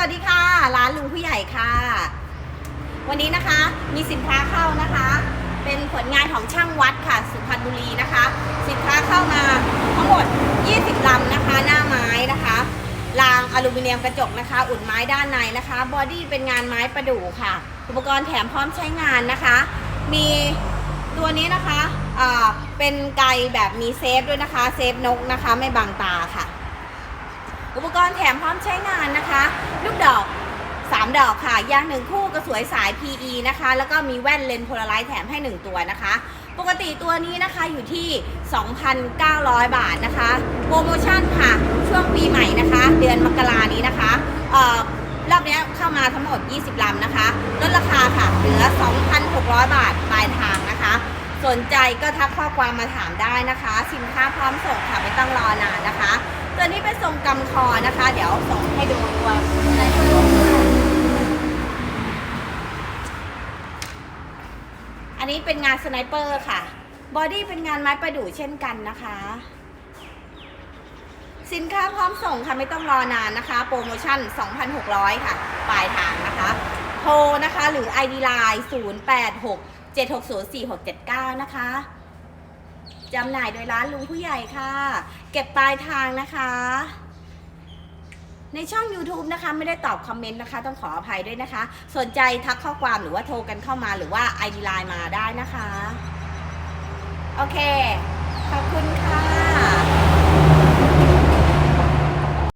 วัสดีค่ะ ร้านลุงผู้ใหญ่ค่ะ วันนี้นะคะมีสินค้าเข้านะคะ เป็นผลงานของช่างวัดค่ะ สุพรรณบุรีนะคะ สินค้าเข้ามาทั้งหมด 20 ลำนะคะ หน้าไม้นะคะรางอลูมิเนียมกระจกนะคะ อุ่นไม้ด้านในนะคะ บอดี้เป็นงานไม้ประดู่ค่ะ อุปกรณ์แถมพร้อมใช้งานนะคะ มีตัวนี้นะคะอ่าเป็นไกลแบบมีเซฟด้วยนะคะ เซฟนกนะคะ ไม่บังตาค่ะ อุปกรณ์แถมพร้อมใช้งานนะคะ ลูกดอก 3 ดอกค่ะ ยางหนึ่งคู่กระสวยสาย PE นะคะ แล้วก็มีแว่นเลนส์โพลาไรต์แถมให้ 1 ตัวนะคะ ปกติตัวนี้นะคะอยู่ที่ 2,900 บาทนะคะ โปรโมชั่นค่ะ ช่วงปีใหม่นะคะ เดือนมกรานี้นะคะเอ่อรอบนี้เข้ามาทั้งหมด 20ลำนะคะ ลดราคาค่ะ เหลือ 2,600 บาทปลายทางนะ สนใจก็ทักข้อความมาถามได้นะคะ สินค้าพร้อมส่งค่ะไม่ต้องรอนานนะคะ ตัวนี้เป็นทรงกำคอนะคะ เดี๋ยวส่งให้ดูตัวในตัวอันนี้เป็นงานสไนเปอร์ค่ะ บอดี้เป็นงานไม้ประดู่เช่นกันนะคะ สินค้าพร้อมส่งค่ะไม่ต้องรอนานนะคะ โปรโมชั่น 2,600 ค่ะ ปลายทางนะคะ โทรนะคะหรือ ID Line 086 760 4679 นะคะจำหน่ายโดยร้านลุงผู้ใหญ่ค่ะ เก็บปลายทางนะคะ ในช่อง YouTube นะคะ ไม่ได้ตอบคอมเมนต์นะคะ ต้องขออภัยด้วยนะคะ สนใจทักข้อความหรือว่าโทรกันเข้ามาหรือว่า ID Line มาได้นะคะ โอเค ขอบคุณค่ะ